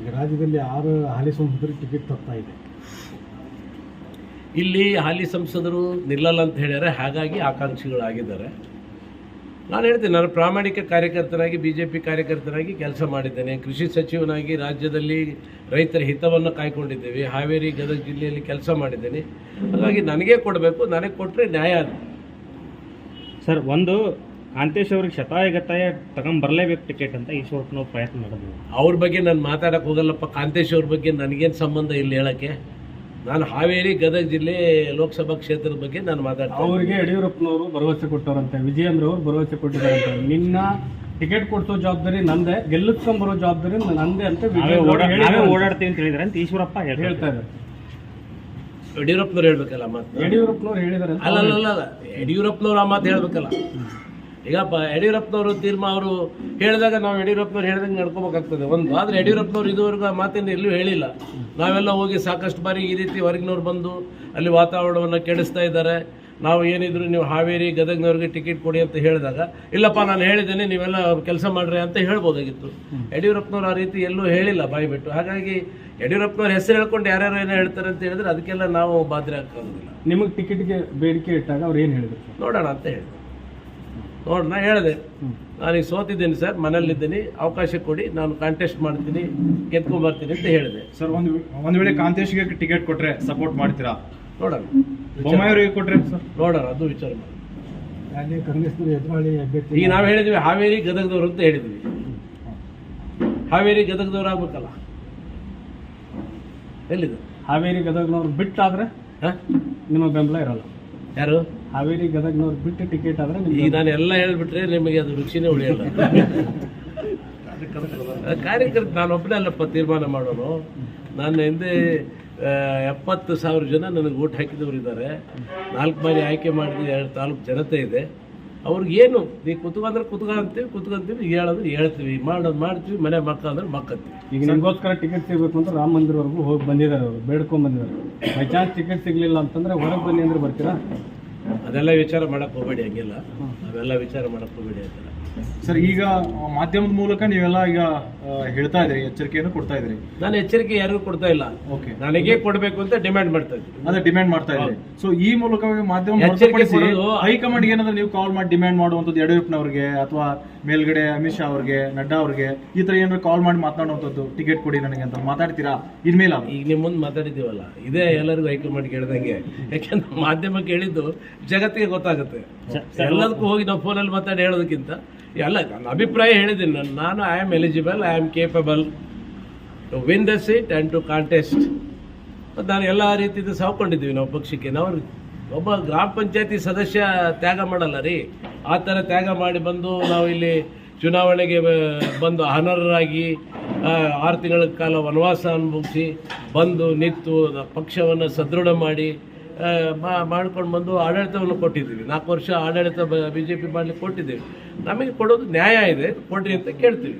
ಈಗ ರಾಜ್ಯದಲ್ಲಿ ಆರು ಹಾಲಿ ಸಂಸದರು ಟಿಕೆಟ್ ತಪ್ತಾ ಇದೆ. ಇಲ್ಲಿ ಹಾಲಿ ಸಂಸದರು ನಿಲ್ಲಲ್ಲ ಅಂತ ಹೇಳ್ಯಾರೆ ಹಾಗಾಗಿ ಆಕಾಂಕ್ಷಿಗಳಾಗಿದ್ದಾರೆ. ನಾನು ಹೇಳ್ತೀನಿ ನಾನು ಪ್ರಾಮಾಣಿಕ ಕಾರ್ಯಕರ್ತನಾಗಿ ಬಿ ಜೆ ಪಿ ಕಾರ್ಯಕರ್ತನಾಗಿ ಕೆಲಸ ಮಾಡಿದ್ದೇನೆ. ಕೃಷಿ ಸಚಿವನಾಗಿ ರಾಜ್ಯದಲ್ಲಿ ರೈತರ ಹಿತವನ್ನು ಕಾಯ್ಕೊಂಡಿದ್ದೇವೆ. ಹಾವೇರಿ ಗದಗ ಜಿಲ್ಲೆಯಲ್ಲಿ ಕೆಲಸ ಮಾಡಿದ್ದೇನೆ. ಹಾಗಾಗಿ ನನಗೇ ಕೊಡಬೇಕು ನನಗೆ ಕೊಟ್ಟರೆ ನ್ಯಾಯ ಅದು. ಸರ್ ಒಂದು ಕಾಂತೇಶ್ ಅವ್ರಿಗೆ ಶತಾಯ ಗತಾಯ ತಗೊಂಬರ್ಲೇಬೇಕು ಟಿಕೆಟ್ ಅಂತ ಈಶ್ವರಪ್ಪನವ್ರು ಪ್ರಯತ್ನ ಮಾಡಿದ್ರು ಅವ್ರ ಬಗ್ಗೆ ನಾನು ಮಾತಾಡಕ್ಕೆ ಹೋಗಲ್ಲಪ್ಪ. ಕಾಂತೇಶ್ ಅವ್ರ ಬಗ್ಗೆ ನನಗೇನು ಸಂಬಂಧ ಇಲ್ಲಿ ಹೇಳಕ್ಕೆ. ನಾನು ಹಾವೇರಿ ಗದಗ ಜಿಲ್ಲೆ ಲೋಕಸಭಾ ಕ್ಷೇತ್ರದ ಬಗ್ಗೆ ನಾನು ಮಾತಾಡ್ತೀನಿ ಅವರಿಗೆ ಯಡಿಯೂರಪ್ಪನವರು ಭರವಸೆ ಕೊಟ್ಟವರಂತೆ ವಿಜಯೇಂದ್ರ ಅವರು ಭರವಸೆ ಕೊಟ್ಟಿದ್ದಾರಂತೆ ನಿನ್ನ ಟಿಕೆಟ್ ಕೊಡಿಸೋ ಜವಾಬ್ದಾರಿ ನಂದೇ ಗೆಲ್ಲಿಸ್ಕೊಂಬರೋ ಜವಾಬ್ದಾರಿ ನಂದೇ ಅಂತ ನಾವೇ ವಿಜಯೇಂದ್ರ ಅವರು ಓಡಾ- ನಾವೇ ಹೇಳಿದ್ದಾರೆ. ಓಡಾಡ್ತೀವಿ ಅಂತ ಹೇಳಿದ್ರೆ ಅಂತ ಈಶ್ವರಪ್ಪ ಹೇಳ್ತಾ ಹೇಳ್ತಾ ಇದ್ದಾರೆ. ಯಡಿಯೂರಪ್ಪನವ್ರು ಹೇಳ್ಬೇಕಲ್ಲ ಮಾತು? ಯಡಿಯೂರಪ್ಪನವ್ರು ಹೇಳಿದಾರೆ ಅಲ್ಲ ಅಲ್ಲ ಅಲ್ಲ ಅಲ್ಲ ಯಡಿಯೂರಪ್ಪನವ್ರು ಆ ಮಾತು ಹೇಳ್ಬೇಕಲ್ಲ. ಈಗ ಪ ಯಡಿಯೂರಪ್ಪನವರು ತೀರ್ಮ ಅವರು ಹೇಳಿದಾಗ ನಾವು ಯಡಿಯೂರಪ್ಪನವ್ರು ಹೇಳಿದಂಗೆ ನಡ್ಕೋಬೇಕಾಗ್ತದೆ. ಒಂದು ಆದರೆ ಯಡಿಯೂರಪ್ಪನವ್ರು ಇದುವರೆಗೂ ಆ ಮಾತಿನ ಎಲ್ಲೂ ಹೇಳಿಲ್ಲ. ನಾವೆಲ್ಲ ಹೋಗಿ ಸಾಕಷ್ಟು ಬಾರಿ ಈ ರೀತಿ ಹೊರಗಿನವ್ರು ಬಂದು ಅಲ್ಲಿ ವಾತಾವರಣವನ್ನು ಕೆಡಿಸ್ತಾ ಇದ್ದಾರೆ. ನಾವು ಏನಿದ್ರು ನೀವು ಹಾವೇರಿ ಗದಗ್ನವ್ರಿಗೆ ಟಿಕೆಟ್ ಕೊಡಿ ಅಂತ ಹೇಳಿದಾಗ ಇಲ್ಲಪ್ಪ ನಾನು ಹೇಳಿದ್ದೇನೆ ನೀವೆಲ್ಲ ಕೆಲಸ ಮಾಡ್ರಿ ಅಂತ ಹೇಳ್ಬೋದಾಗಿತ್ತು. ಯಡಿಯೂರಪ್ಪನವ್ರು ಆ ರೀತಿ ಎಲ್ಲೂ ಹೇಳಿಲ್ಲ ಬಾಯಿ ಬಿಟ್ಟು. ಹಾಗಾಗಿ ಯಡಿಯೂರಪ್ಪನವ್ರ ಹೆಸರು ಹೇಳ್ಕೊಂಡು ಯಾರ್ಯಾರು ಏನೋ ಹೇಳ್ತಾರೆ ಅಂತ ಹೇಳಿದ್ರೆ ಅದಕ್ಕೆಲ್ಲ ನಾವು ಬಾದ್ರೆ ಹಾಕೋದಿಲ್ಲ ನಿಮಗೆ ಟಿಕೆಟ್ಗೆ ಬೇಡಿಕೆ ಇಟ್ಟಾಗ ಅವ್ರು ಏನು ಹೇಳಿದ್ರು? ನೋಡೋಣ ಅಂತ ಹೇಳಿ ನಾನು ಹೇಳಿದೆ. ನಾನೀಗ ಸೋತಿದ್ದೀನಿ ಸರ್ ಮನೇಲಿದ್ದೀನಿ ಅವಕಾಶ ಕೊಡಿ ನಾನು ಕಾಂಟೆಸ್ಟ್ ಮಾಡ್ತೀನಿ ಗೆದ್ಕೊಂಬರ್ತೀನಿ ಅಂತ ಹೇಳಿದೆ. ಸರ್ ಒಂದು ಒಂದು ವೇಳೆ ಕಾಂತೇಶ್ಗೆ ಟಿಕೆಟ್ ಕೊಟ್ರೆ ಸಪೋರ್ಟ್ ಮಾಡ್ತೀರಾ? ನೋಡೋಣ. ಬೊಮ್ಮಾಯಿಯವರಿಗೆ ಕೊಟ್ಟರೆ ಸರ್? ನೋಡೋಣ ಅದು ವಿಚಾರ ಮಾಡಿ. ಈಗ ನಾವು ಹೇಳಿದ್ವಿ ಹಾವೇರಿ ಗದಗದವ್ರು ಅಂತ ಹೇಳಿದ್ವಿ. ಹಾವೇರಿ ಗದಗದವ್ರು ಆಗ್ಬೇಕಲ್ಲ? ಎಲ್ಲಿದೆ? ಹಾವೇರಿ ಗದಗ್ನವ್ರು ಬಿಟ್ಟಾದ್ರೆ ಹಾಂ? ನಿಮ್ಮ ಬೆಂಬಲ ಇರಲ್ಲ. ಯಾರು? ಹಾವೇರಿ ಗದಗ್ನವ್ರು ಬಿಟ್ಟು ಟಿಕೆಟ್ ಆದ್ರೆ ಈಗ ನಾನು ಎಲ್ಲ ಹೇಳ್ಬಿಟ್ರೆ ನಿಮಗೆ ಅದು ರುಚಿನೇ ಉಳಿಯಲ್ಲ. ಕಾರ್ಯಕರ್ತ ನಾನು ಒಬ್ಬನೇ ಅಲ್ಲಪ್ಪ ತೀರ್ಮಾನ ಮಾಡೋನು ನನ್ನ ಹಿಂದೆ ಎಪ್ಪತ್ತು ಸಾವಿರ ಜನ ನನಗೆ ಓಟ್ ಹಾಕಿದವರು ಇದ್ದಾರೆ. ನಾಲ್ಕು ಬಾರಿ ಆಯ್ಕೆ ಮಾಡಿದ ಎರಡು ತಾಲೂಕು ಜನತೆ ಇದೆ. ಅವ್ರಿಗೆ ಏನು? ನೀವು ಕುತ್ಕೊ ಅಂದ್ರೆ ಕುತ್ಕೊ ಅಂತೀವಿ ಕುತ್ಕೊಂತೀವಿ ಹೇಳೋದು ಹೇಳ್ತೀವಿ. ಮಾಡೋದು ಮಾಡ್ತೀವಿ ಮನೆ ಮಕ್ಕ ಅಂದ್ರೆ ಮಕ್ಕಂತೀವಿ. ಈಗ ನಿಮಗೋಸ್ಕರ ಟಿಕೆಟ್ ಸಿಗಬೇಕು ಅಂತ ರಾಮ ಮಂದಿರವರೆಗೂ ಹೋಗಿ ಬಂದಿದ್ದಾರೆ ಅವರು ಬೇಡ್ಕೊಂಡ್ ಬಂದಿದ್ದಾರೆ. ಬೈ ಚಾನ್ಸ್ ಟಿಕೆಟ್ ಸಿಗಲಿಲ್ಲ ಅಂತಂದ್ರೆ ಹೊರಗೆ ಬನ್ನಿ ಅಂದ್ರೆ ಬರ್ತೀರಾ? ಅದೆಲ್ಲ ವಿಚಾರ ಮಾಡಕ್ಕೆ ಹೋಗಬೇಡಿ ಹಂಗಿಲ್ಲ. ಅವೆಲ್ಲ ವಿಚಾರ ಮಾಡಕ್ಕೆ ಹೋಗಬೇಡಿ ಅಂತೆಲ್ಲ ಸರ್ ಈಗ ಮಾಧ್ಯಮದ ಮೂಲಕ ನೀವೆಲ್ಲ ಈಗ ಹೇಳ್ತಾ ಇದ್ರಿ ಎಚ್ಚರಿಕೆಯನ್ನು ಕೊಡ್ತಾ ಇದ್ರಿ. ನಾನು ಎಚ್ಚರಿಕೆ ಯಾರಿಗೂ ಕೊಡ್ತಾ ಇಲ್ಲ. ಓಕೆ. ನನಗೆ ಕೊಡಬೇಕು ಅಂತ ಡಿಮ್ಯಾಂಡ್ ಮಾಡ್ತಾ ಇದ್ದೀನಿ. ಅದೇ ಡಿಮ್ಯಾಂಡ್ ಮಾಡ್ತಾ ಇದ್ರಿ. ಸೊ ಈ ಮೂಲಕ ಮಾಧ್ಯಮ ಹೈಕಮಾಂಡ್ ಏನಾದ್ರೂ ನೀವು ಕಾಲ್ ಮಾಡಿ ಡಿಮ್ಯಾಂಡ್ ಮಾಡುವಂಥದ್ದು ಯಡಿಯೂರಪ್ಪನವ್ರಿಗೆ ಅಥವಾ ಮೇಲ್ಗಡೆ ಅಮಿತ್ ಶಾ ಅವ್ರಿಗೆ ನಡ್ಡಾ ಅವ್ರಿಗೆ ಈ ತರ ಏನಾದ್ರು ಕಾಲ್ ಮಾಡಿ ಮಾತನಾಡುವಂಥದ್ದು ಟಿಕೆಟ್ ಕೊಡಿ ನನಗೆ ಅಂತ ಮಾತಾಡ್ತೀರಾ? ಇನ್ಮೇಲೆ ಈಗ ನಿಮ್ಮ ಮುಂದೆ ಮಾತಾಡಿದ್ದೀವಲ್ಲ ಇದೇ ಎಲ್ಲರಿಗೂ ಹೈಕಮಾಂಡ್ ಕೇಳ್ದಂಗೆ. ಯಾಕೆಂದ್ರೆ ಮಾಧ್ಯಮಕ್ಕೆ ಹೇಳಿದ್ದು ಜಗತ್ತಿಗೆ ಗೊತ್ತಾಗುತ್ತೆ. ಎಲ್ಲದಕ್ಕೂ ಹೋಗಿ ನಾವು ಫೋನಲ್ಲಿ ಮಾತಾಡಿ ಹೇಳೋದಕ್ಕಿಂತ ಅಲ್ಲ, ನನ್ನ ಅಭಿಪ್ರಾಯ ಹೇಳಿದ್ದೀನಿ ನಾನು ನಾನು I am eligible I am capable to win the seat and to contest ಮತ್ತು ನಾನು ಎಲ್ಲ ರೀತಿಯಿಂದ ಸಾಕೊಂಡಿದ್ದೀವಿ ನಾವು ಪಕ್ಷಕ್ಕೆ. ನಾವು ಒಬ್ಬ ಗ್ರಾಮ ಪಂಚಾಯತಿ ಸದಸ್ಯ ತ್ಯಾಗ ಮಾಡಲ್ಲ ರೀ. ಆ ಥರ ತ್ಯಾಗ ಮಾಡಿ ಬಂದು ನಾವು ಇಲ್ಲಿ ಚುನಾವಣೆಗೆ ಬಂದು ಅನರ್ಹರಾಗಿ ಆರು ತಿಂಗಳ ಕಾಲ ವನವಾಸ ಅನುಭವಿಸಿ ಬಂದು ನಿಂತು ಪಕ್ಷವನ್ನು ಸದೃಢ ಮಾಡಿ ಮಾಡ್ಕೊಂಡು ಬಂದು ಆಡಳಿತವನ್ನು ಕೊಟ್ಟಿದ್ದೀವಿ. ನಾಲ್ಕು ವರ್ಷ ಆಡಳಿತ ಬಿ ಜೆ ಪಿ ಮಾಡಲಿಕ್ಕೆ ಕೊಟ್ಟಿದ್ದೀವಿ. ನಮಗೆ ಕೊಡೋದು ನ್ಯಾಯ ಇದೆ, ಕೊಡ್ರಿ ಅಂತ ಕೇಳ್ತೀವಿ.